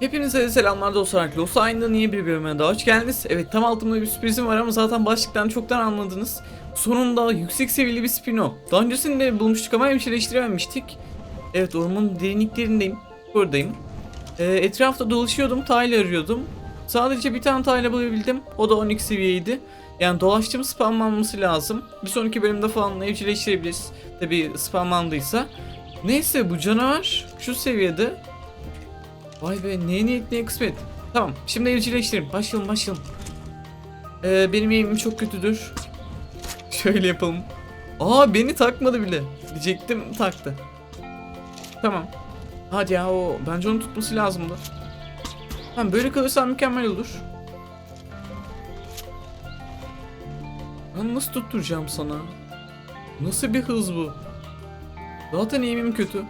Hepinize selamlar dostlar. Los Aynı'nın yeni bir bölümüne daha hoş geldiniz. Evet tam altımda bir sürprizim var ama zaten başlıktan çoktan anladınız. Sonunda yüksek seviyeli bir spino. Daha öncesinde bulmuştuk ama hemşireleştirememiştik. Evet ormanın derinliklerindeyim. Buradayım. Ee, etrafta dolaşıyordum. Tayla arıyordum. Sadece bir tane tayla bulabildim. O da 12 seviyeydi. Yani dolaştığım spamlanması lazım. Bir sonraki bölümde falan evcilleştirebiliriz. Tabi spamlandıysa. Neyse bu canavar şu seviyede. Vay be neye niyet neye kısmet. Tamam şimdi evcilleştirelim. Başlayalım başlayalım. Ee, benim eğimim çok kötüdür. Şöyle yapalım. Aa beni takmadı bile. Diyecektim taktı. Tamam. Hadi ya o bence onu tutması lazımdı. Tamam böyle kalırsa mükemmel olur. Ben nasıl tutturacağım sana? Nasıl bir hız bu? Zaten eğimim kötü.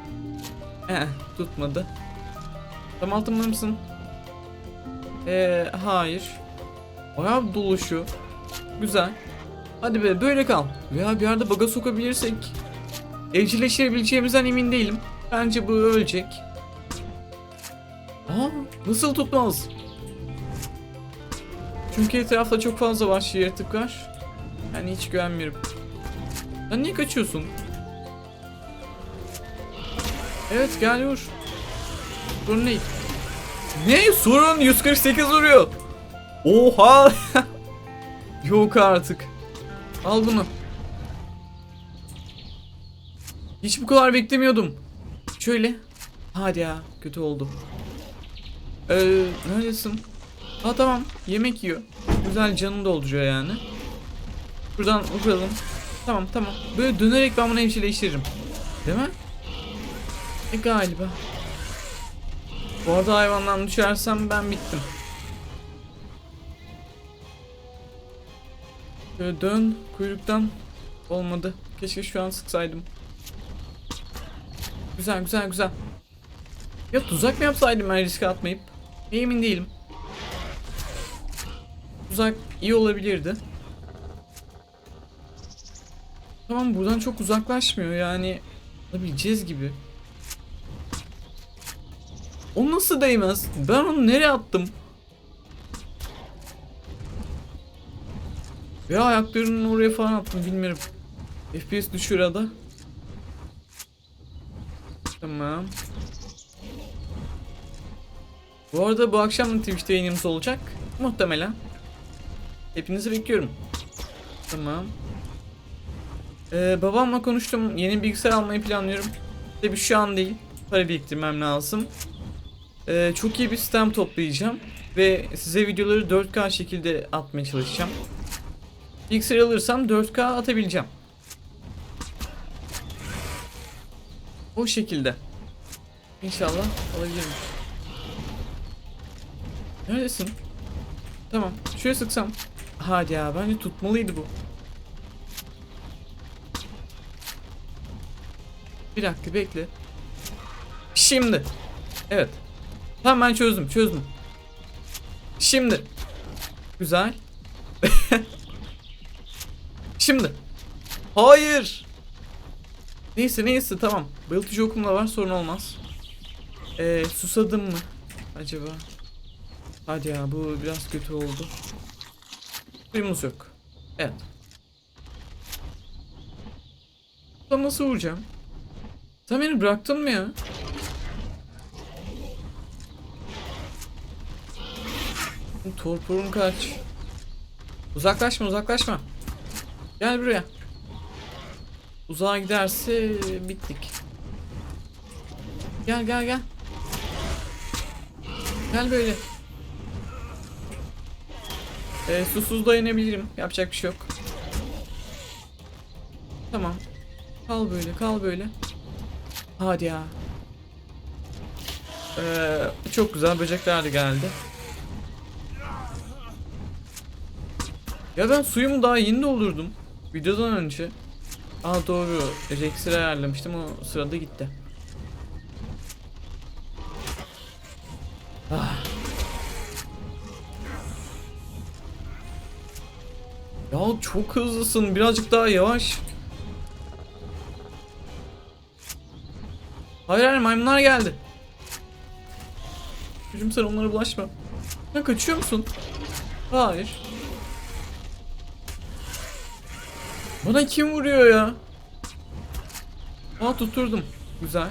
Eh tutmadı. Tam altımda mısın? Eee hayır. Bayağı dolu şu. Güzel. Hadi be böyle kal. Veya bir yerde baga sokabilirsek. Evcilleştirebileceğimizden emin değilim. Bence bu ölecek. Aa nasıl tutmaz? Çünkü etrafta çok fazla vahşi yaratık var. Yani hiç güvenmiyorum. Sen niye kaçıyorsun? Evet gel vur. Değil. Ne? Sorun 148 vuruyor. Oha. Yok artık. Al bunu. Hiç bu kadar beklemiyordum. Şöyle. Hadi ya. Kötü oldu. Ee, neredesin? Ha tamam. Yemek yiyor. Güzel canını dolduruyor yani. Buradan vuralım. Tamam tamam. Böyle dönerek ben bunu evcilleştiririm. Değil mi? E galiba. Bu arada hayvandan düşersem ben bittim. Şöyle dön kuyruktan. Olmadı. Keşke şu an sıksaydım. Güzel güzel güzel. Ya tuzak mı yapsaydım ben riske atmayıp? Emin değilim. Tuzak iyi olabilirdi. Tamam buradan çok uzaklaşmıyor yani. Alabileceğiz gibi. O nasıl değmez? Ben onu nereye attım? Veya ayaklarının oraya falan attım bilmiyorum. FPS düşüyor arada. Tamam. Bu arada bu akşam Twitch'te yayınımız olacak. Muhtemelen. Hepinizi bekliyorum. Tamam. Ee, babamla konuştum. Yeni bilgisayar almayı planlıyorum. Tabii şu an değil. Para biriktirmem lazım. Ee, çok iyi bir sistem toplayacağım. Ve size videoları 4K şekilde atmaya çalışacağım. Bilgisayar alırsam 4K atabileceğim. O şekilde. İnşallah alabilirim. Neredesin? Tamam. Şöyle sıksam. Hadi ya bence tutmalıydı bu. Bir dakika bekle. Şimdi. Evet. Tamam ben çözdüm çözdüm. Şimdi. Güzel. Şimdi. Hayır. Neyse neyse tamam. Bayıltıcı okum da var sorun olmaz. Ee, susadım mı? Acaba? Hadi ya bu biraz kötü oldu. Suyumuz yok. Evet. Sana nasıl vuracağım? Sen beni bıraktın mı ya? Torpurun kaç. Uzaklaşma uzaklaşma. Gel buraya. Uzağa giderse bittik. Gel gel gel. Gel böyle. Ee, susuz dayanabilirim. Yapacak bir şey yok. Tamam. Kal böyle kal böyle. Hadi ya. Ee, çok güzel böcekler de geldi. Ya ben suyumu daha yeni doldurdum. Videodan önce. Aa doğru. Rex'i ayarlamıştım o sırada gitti. Ah. Ya çok hızlısın. Birazcık daha yavaş. Hayır hayır maymunlar geldi. Çocuğum sen onlara bulaşma. Sen kaçıyor musun? Hayır. Bana kim vuruyor ya? Aa tuturdum. Güzel.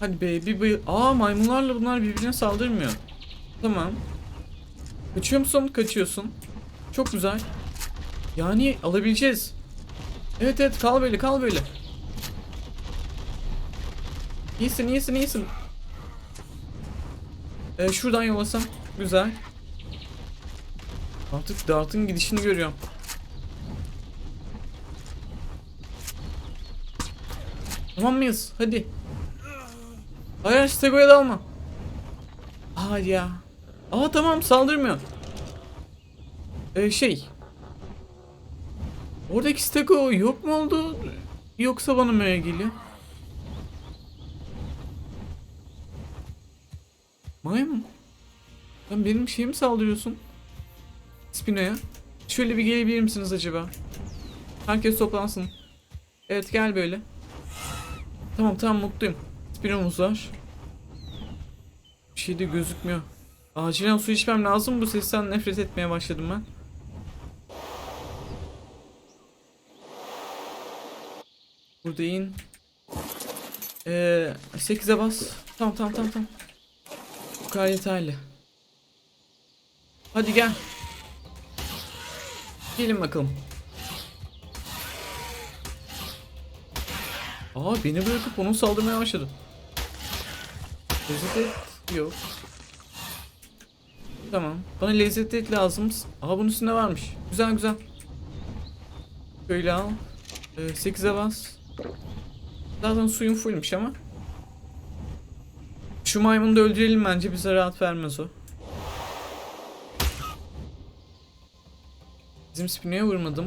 Hadi be bir bayıl... Aa maymunlarla bunlar birbirine saldırmıyor. Tamam. Kaçıyor musun? Kaçıyorsun. Çok güzel. Yani alabileceğiz. Evet evet kal böyle kal böyle. İyisin iyisin iyisin. Ee, şuradan yolasam. Güzel. Artık Dart'ın gidişini görüyorum. Tamam mıyız? Hadi. Hayır Stego'ya dalma. Hadi ya. Aa tamam saldırmıyor. Ee, şey. Oradaki Stego yok mu oldu? Yoksa bana mı geliyor? Maymun. Sen benim şeye mi saldırıyorsun? Spino'ya. Şöyle bir gelebilir misiniz acaba? Herkes toplansın. Evet gel böyle. Tamam tamam mutluyum. Spino'muz var. Bir şey de gözükmüyor. Acilen su içmem lazım. Bu sesten nefret etmeye başladım ben. Burada in. Ee, 8'e bas. Tamam tamam tamam tamam. Bu kadar yeterli. Hadi gel. Gelin bakalım. Aa beni bırakıp onun saldırmaya başladı. Lezzet et yok. Tamam. Bana lezzet et lazım. Aa bunun üstünde varmış. Güzel güzel. Şöyle al. Ee, 8'e bas. Zaten suyun fullmüş ama. Şu maymunu da öldürelim bence bize rahat vermez o. Bizim Spino'ya vurmadım.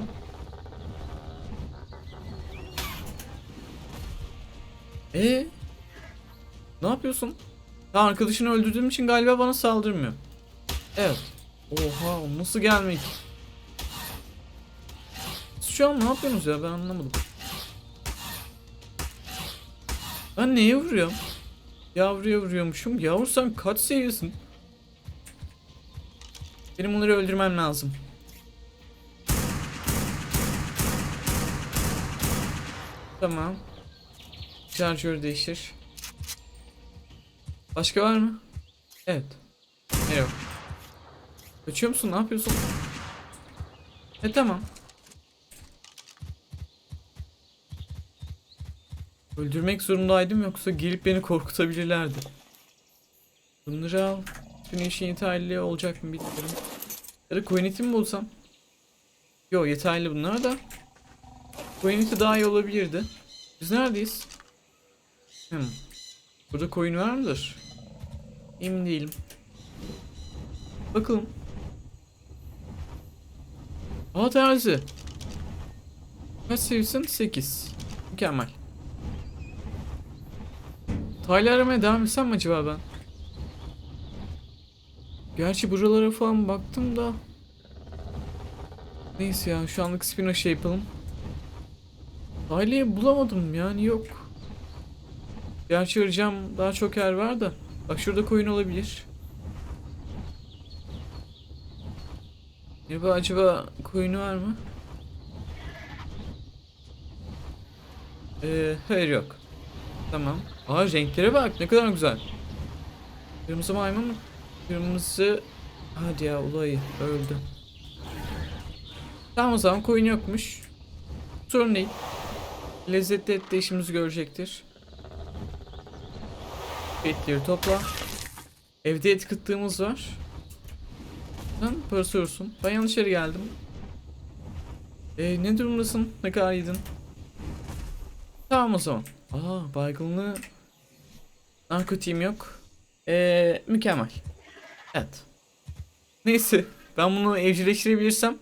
Ee? Ne yapıyorsun? Ya arkadaşını öldürdüğüm için galiba bana saldırmıyor. Evet. Oha nasıl gelmek? Siz şu an ne yapıyorsunuz ya ben anlamadım. Ben neye vuruyorum? Yavruya vuruyormuşum. Yavru sen kaç seviyorsun? Benim bunları öldürmem lazım. Tamam. Şarjör değiştir. Başka var mı? Evet. Ne yok. Kaçıyor musun? Ne yapıyorsun? E tamam. Öldürmek zorundaydım yoksa gelip beni korkutabilirlerdi. Bunları al. Güneşin yeterli olacak mı bilmiyorum. Ya da coinit'i mi bulsam? Yo yeterli bunlar da. Coinit'i daha iyi olabilirdi. Biz neredeyiz? Hmm. Burada coin var mıdır? Emin değilim. Bakalım. Aa terzi. Kaç seviyorsun? 8. Mükemmel. Taylı aramaya devam etsem mi acaba ben? Gerçi buralara falan baktım da. Neyse ya şu anlık spino şey yapalım. Taylı'yı bulamadım yani yok. Gerçi arayacağım daha çok yer var da. Bak şurada koyun olabilir. Acaba acaba koyunu var mı? Ee, hayır yok. Tamam. Aa renklere bak ne kadar güzel. Kırmızı maymun mu? Kırmızı... Hadi ya olayı öldü. Tamam o zaman koyun yokmuş. Sorun değil. Lezzetli et de işimizi görecektir. Etleri topla. Evde et kıttığımız var. Sen parası olsun. Ben yanlış yere geldim. Ee, ne durumdasın? Ne kadar yedin? Tamam o zaman. Aa baygınlığı narkotiğim yok. Ee, mükemmel. Evet. Neyse ben bunu evcilleştirebilirsem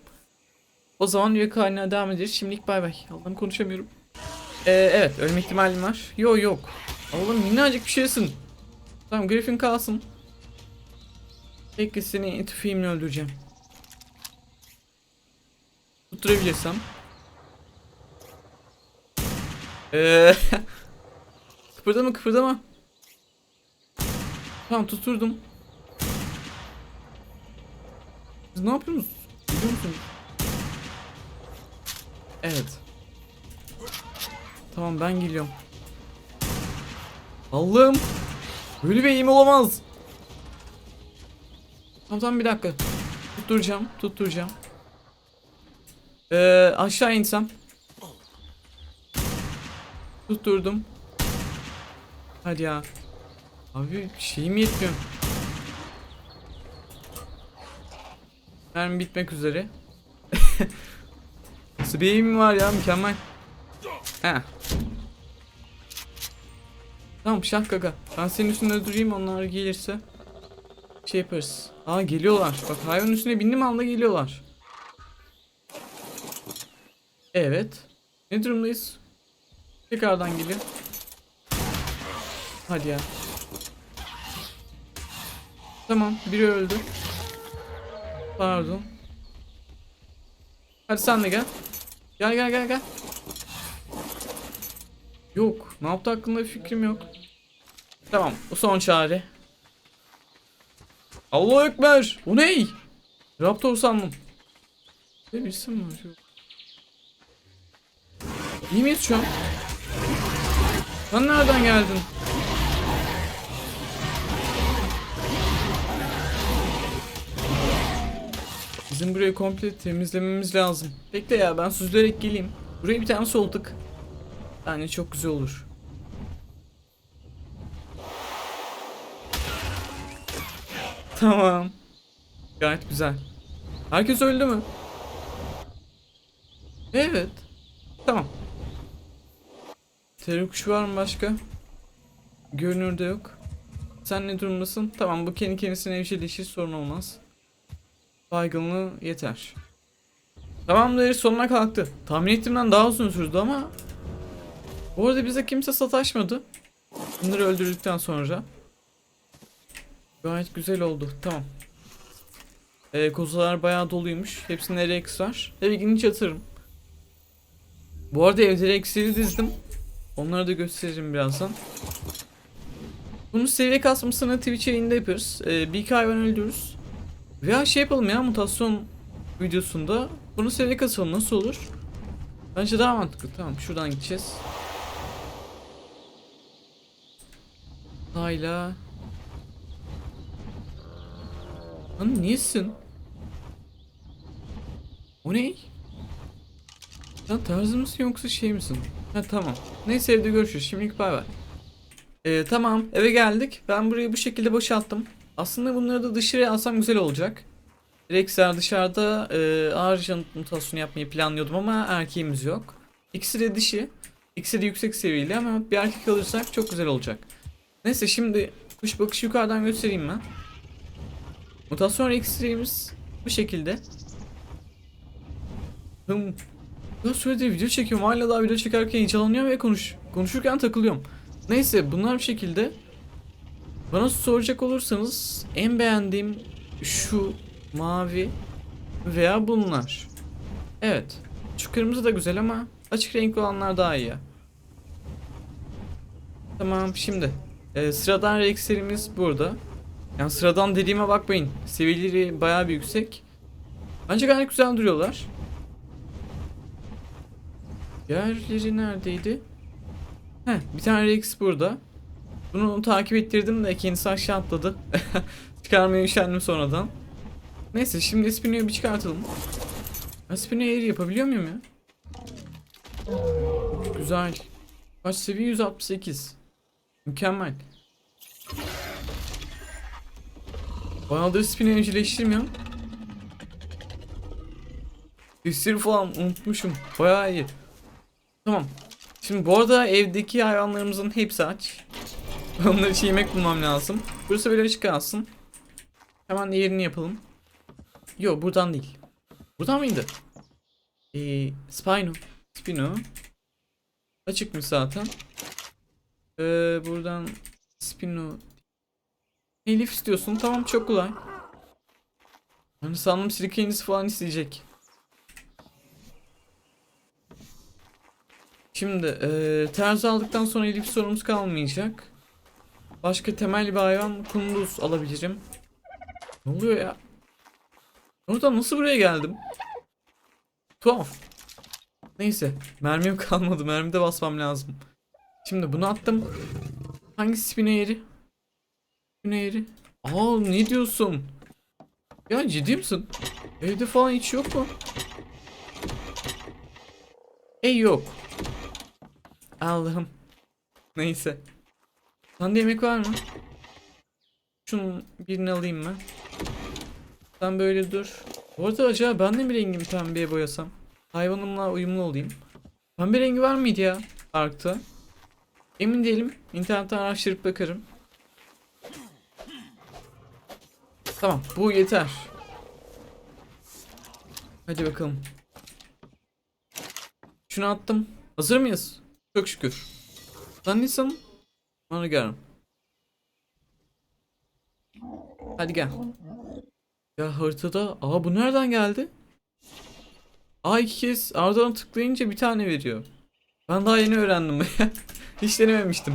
o zaman üye haline devam ederiz. Şimdilik bay bay. Allah'ım konuşamıyorum. Ee, evet ölme ihtimalim var. Yok yok. Allah'ım minnacık bir şeysin. Tamam Griffin kalsın. Peki seni tüfeğimle öldüreceğim. Tutturabilirsem. Eee... kıpırdama kıpırdama. Tamam tuturdum. Siz ne yapıyorsunuz? Biliyor musunuz? Evet. Tamam ben geliyorum. Allah'ım. Böyle bir eğim olamaz. Tamam tamam bir dakika. Tutturacağım, tutturacağım. Ee, aşağı insem. Tutturdum. Hadi ya. Abi şeyim yetmiyor. Mermi bitmek üzere. Nasıl bir eğimim var ya mükemmel. Heh. Tamam şah kaka. Ben senin üstünde durayım onlar gelirse. Şey yaparız. Aa geliyorlar. Bak hayvanın üstüne bindim anda geliyorlar. Evet. Ne durumdayız? Tekrardan geliyor. Hadi ya. Tamam biri öldü. Pardon. Hadi sen de gel. Gel gel gel gel. Yok. Ne yaptı hakkında bir fikrim yok. Tamam. Bu son çare. Allah Ekber. O ne? Raptor sandım. Ne birisi mi var? Yok. İyi miyiz şu an? Sen nereden geldin? Bizim burayı komple temizlememiz lazım. Bekle ya ben süzülerek geleyim. Buraya bir tane solduk. Yani çok güzel olur. Tamam. Gayet güzel. Herkes öldü mü? Evet. Tamam. Terör kuşu var mı başka? Görünürde yok. Sen ne durumdasın? Tamam bu kendi kendisine evcilleşir sorun olmaz. Baygınlığı yeter. Tamamdır sonuna kalktı. Tahmin ettiğimden daha uzun sürdü ama Bu arada bize kimse sataşmadı. Bunları öldürdükten sonra. Gayet güzel oldu. Tamam. Ee, kozalar bayağı doluymuş. Hepsinde Rex var. Eve gidince atarım. Bu arada evde Rex'leri dizdim. Onları da gösteririm birazdan. Bunu seviye kasmasını Twitch yayında yapıyoruz. Ee, bir iki hayvan öldürürüz. Veya şey yapalım ya mutasyon videosunda. Bunu seviye kasalım nasıl olur? Bence daha mantıklı. Tamam şuradan gideceğiz. Hala. Lan niyesin? O ne? Sen tarzı mısın yoksa şey misin? Ha tamam. Neyse evde görüşürüz. Şimdilik bay bay. Ee, tamam eve geldik. Ben burayı bu şekilde boşalttım. Aslında bunları da dışarıya alsam güzel olacak. Rex'ler dışarıda e, ağır janıt yapmayı planlıyordum ama erkeğimiz yok. İkisi de dişi. İkisi de yüksek seviyeli ama bir erkek alırsak çok güzel olacak. Neyse şimdi kuş bakışı yukarıdan göstereyim ben. Mutasyon Rex'lerimiz bu şekilde. Hım. Ya sürekli video çekiyorum. Hala daha video çekerken heyecanlanıyorum ve konuş konuşurken takılıyorum. Neyse bunlar bir şekilde. Bana soracak olursanız en beğendiğim şu mavi veya bunlar. Evet. Şu kırmızı da güzel ama açık renkli olanlar daha iyi. Tamam şimdi. Ee, sıradan Rex'lerimiz burada. Yani sıradan dediğime bakmayın. Seviyeleri bayağı bir yüksek. Bence gayet güzel duruyorlar. Diğerleri neredeydi? Heh, bir tane Rex burada. Bunu takip ettirdim de kendisi aşağı atladı. Çıkarmaya üşendim sonradan. Neyse şimdi Espino'yu bir çıkartalım. Espino'yu air yapabiliyor muyum ya? Güzel. Kaç seviye? 168. Mükemmel. Bayağıdır Espino'yu evcilleştirmiyorum. İksir falan unutmuşum. Bayağı iyi. Tamam. Şimdi bu arada evdeki hayvanlarımızın hepsi aç. Onları için yemek bulmam lazım. Burası böyle açık kalsın. Hemen yerini yapalım. Yo buradan değil. Buradan mıydı? Ee, Spino. Spino. Açıkmış zaten. Ee, buradan Spino. Elif istiyorsun. Tamam çok kolay. Hani sandım sirkenisi falan isteyecek. Şimdi e, terzi aldıktan sonra elif sorumuz kalmayacak. Başka temel bir hayvan kunduz alabilirim. Ne oluyor ya? Oradan nasıl buraya geldim? Tuhaf. Neyse. Mermim kalmadı. Mermide basmam lazım. Şimdi bunu attım. Hangi spine yeri? Spine yeri. Aa ne diyorsun? Ya ciddi misin? Evde falan hiç yok mu? Ey yok. Allah'ım. Neyse. Sende yemek var mı? Şunun birini alayım ben. Sen böyle dur. Bu arada acaba ben de mi rengimi pembeye boyasam? Hayvanımla uyumlu olayım. Pembe rengi var mıydı ya Ark'ta? Emin değilim. İnternetten araştırıp bakarım. Tamam bu yeter. Hadi bakalım. Şunu attım. Hazır mıyız? Çok şükür. Sen değilsen bana gel. Hadi gel. Ya haritada. Aa bu nereden geldi? Aa iki kez ardından tıklayınca bir tane veriyor. Ben daha yeni öğrendim. Hiç denememiştim.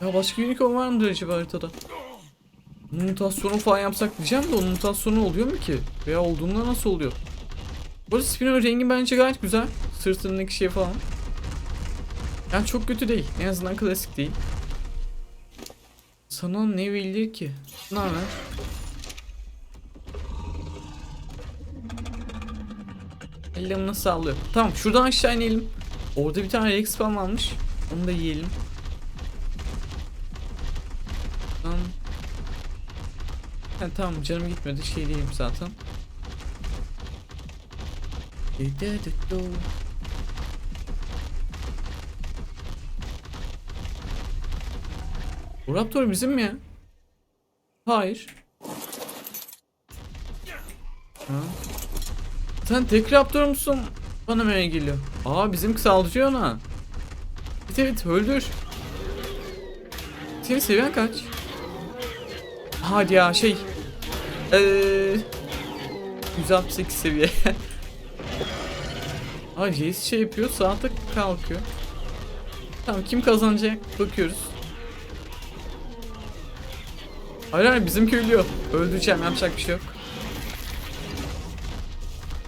Ya başka unicorn var mıdır acaba haritada? Mutasyonu falan yapsak diyeceğim de onun mutasyonu oluyor mu ki? Veya olduğunda nasıl oluyor? Bu arada Spinner rengi bence gayet güzel. Sırtındaki şey falan. Yani çok kötü değil. En azından klasik değil. Sana ne bildi ki? Ne haber? Ellerim nasıl sallıyor? Tamam şuradan aşağı inelim. Orada bir tane Rex spam almış. Onu da yiyelim. Tamam. Ha, tamam canım gitmedi şey değilim zaten. Bu Raptor bizim mi ya? Hayır. Ha. Sen tek Raptor musun? Bana mı geliyor? Aa bizim saldırıyor ona. Evet evet öldür. Senin seviyen kaç? Hadi ya şey. Eee 168 seviye. Ay Jace şey yapıyor saatte kalkıyor. Tamam kim kazanacak bakıyoruz. Hayır hayır bizimki ölüyor. Öldüreceğim yapacak bir şey yok.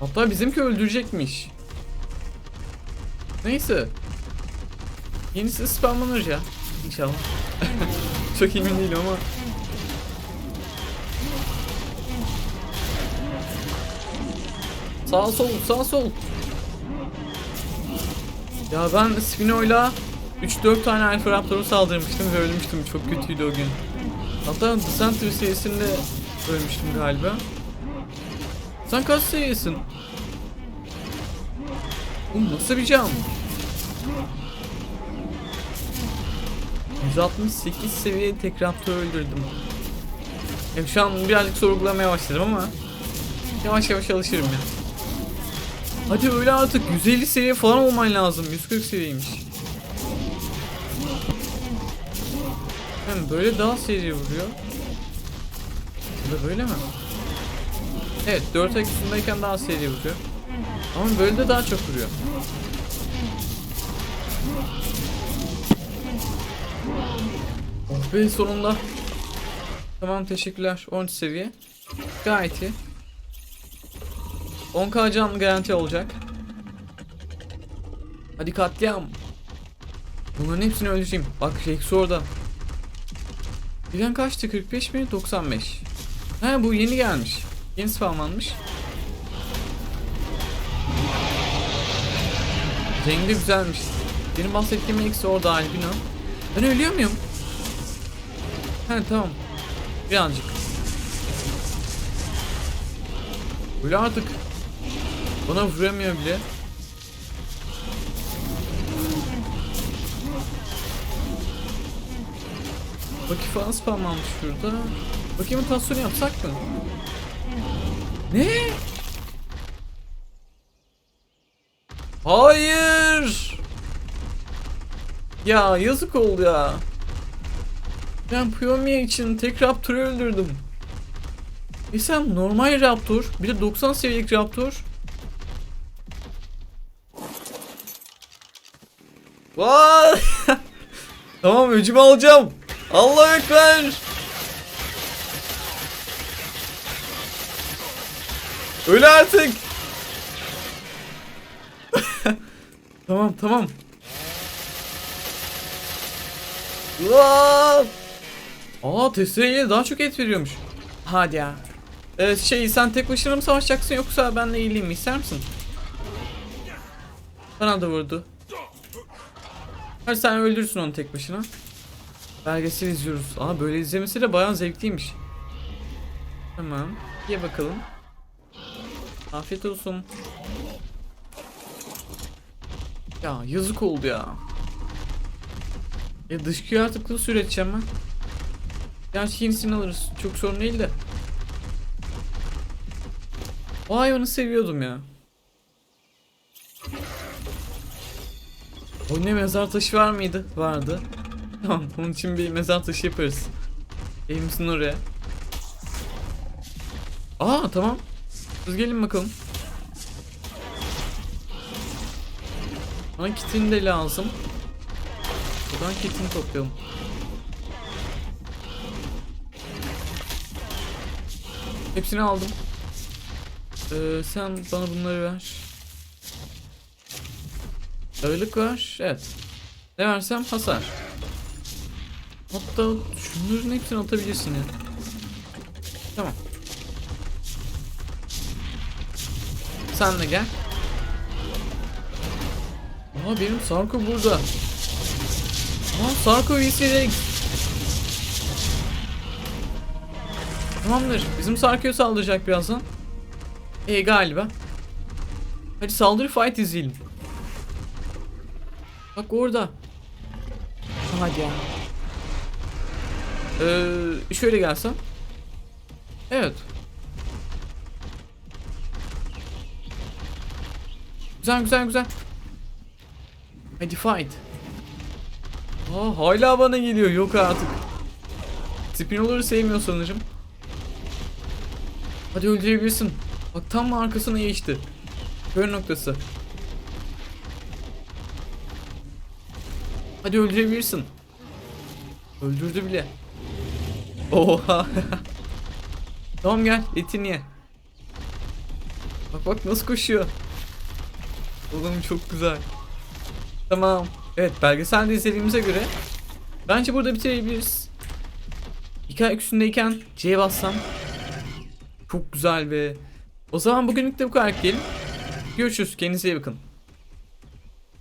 Hatta bizimki öldürecekmiş. Neyse. Yenisi spamlanır ya. İnşallah. Çok emin değilim ama. Sağ sol sağ sol. Ya ben Spino'yla 3-4 tane Alpha Raptor'a saldırmıştım ve ölmüştüm. Çok kötüydü o gün. Hatta Descent seviyesinde ölmüştüm galiba. Sen kaç seviyesin? Oğlum nasıl bir cam? 168 seviye tek raptor öldürdüm. Yani şu an birazcık sorgulamaya başladım ama yavaş yavaş alışırım ya. Hadi öyle artık 150 seviye falan olman lazım. 140 seviyeymiş. Hem böyle daha seri vuruyor. Ya da böyle mi? Evet 4 ayak üstündeyken daha seri vuruyor. Ama böyle de daha çok vuruyor. Oh sonunda. Tamam teşekkürler. 13 seviye. Gayet iyi. 10k can garanti olacak. Hadi katliam. Bunların hepsini öldüreceğim. Bak Rex orada. Bilen kaçtı? 45 mi? 95. He bu yeni gelmiş. Yeni spamlanmış. Rengi güzelmiş. Benim bahsettiğim eksi orada albino. Ben ölüyor muyum? He tamam. Birazcık. Öyle artık. Bana vuramıyor bile. Bakayım falan spamlanmış şurada. Bakayım mutasyonu yapsak mı? Ne? Hayır. Ya yazık oldu ya. Ben Pyomiya için tek Raptor'u öldürdüm. E sen normal Raptor, bir de 90 seviyelik Raptor. Vay! Tamam öcümü alacağım. Allah ekber. Öl artık. tamam tamam. Aa! Aa daha çok et veriyormuş. Hadi ya. Ee, şey sen tek başına mı savaşacaksın yoksa benle iyiliğim mi ister misin? Bana da vurdu. Hadi sen öldürsün onu tek başına. Belgesel izliyoruz. Aa böyle izlemesi de bayağı zevkliymiş. Tamam. Ye bakalım. Afiyet olsun. Ya yazık oldu ya. Ya dışkıyı artık nasıl üreteceğim ben? Gerçi yenisini alırız. Çok sorun değil de. O hayvanı seviyordum ya. O ne mezar taşı var mıydı? Vardı. Tamam bunun için bir mezar taşı yaparız. Elimizin oraya. Aa tamam. Siz gelin bakalım. Bana kitini de lazım. Buradan kitini toplayalım. Hepsini aldım. Ee, sen bana bunları ver. Ağırlık var. Evet. Ne versem hasar. Hatta şunların hepsini atabilirsin ya. Tamam. Sen de gel. Aa benim Sarko burada. Aa Sarko VC'de. Tamamdır. Bizim Sarko'ya saldıracak birazdan. E galiba. Hadi saldırı fight izleyelim. Bak orada. Hadi ya. Ee, şöyle gelsem. Evet. Güzel güzel güzel. Hadi fight. Aa, hala bana geliyor. Yok artık. Spinoları sevmiyor sanırım. Hadi öldürebilirsin. Bak tam arkasına geçti. Kör noktası. Hadi öldürebilirsin. Öldürdü bile. Oha. tamam gel etini ye. Bak bak nasıl koşuyor. Oğlum çok güzel. Tamam. Evet belgeselde izlediğimize göre bence burada bitirebiliriz. Hikaye üstündeyken C'ye bassam çok güzel be. O zaman bugünlük de bu kadar diyelim. Görüşürüz. Kendinize iyi bakın.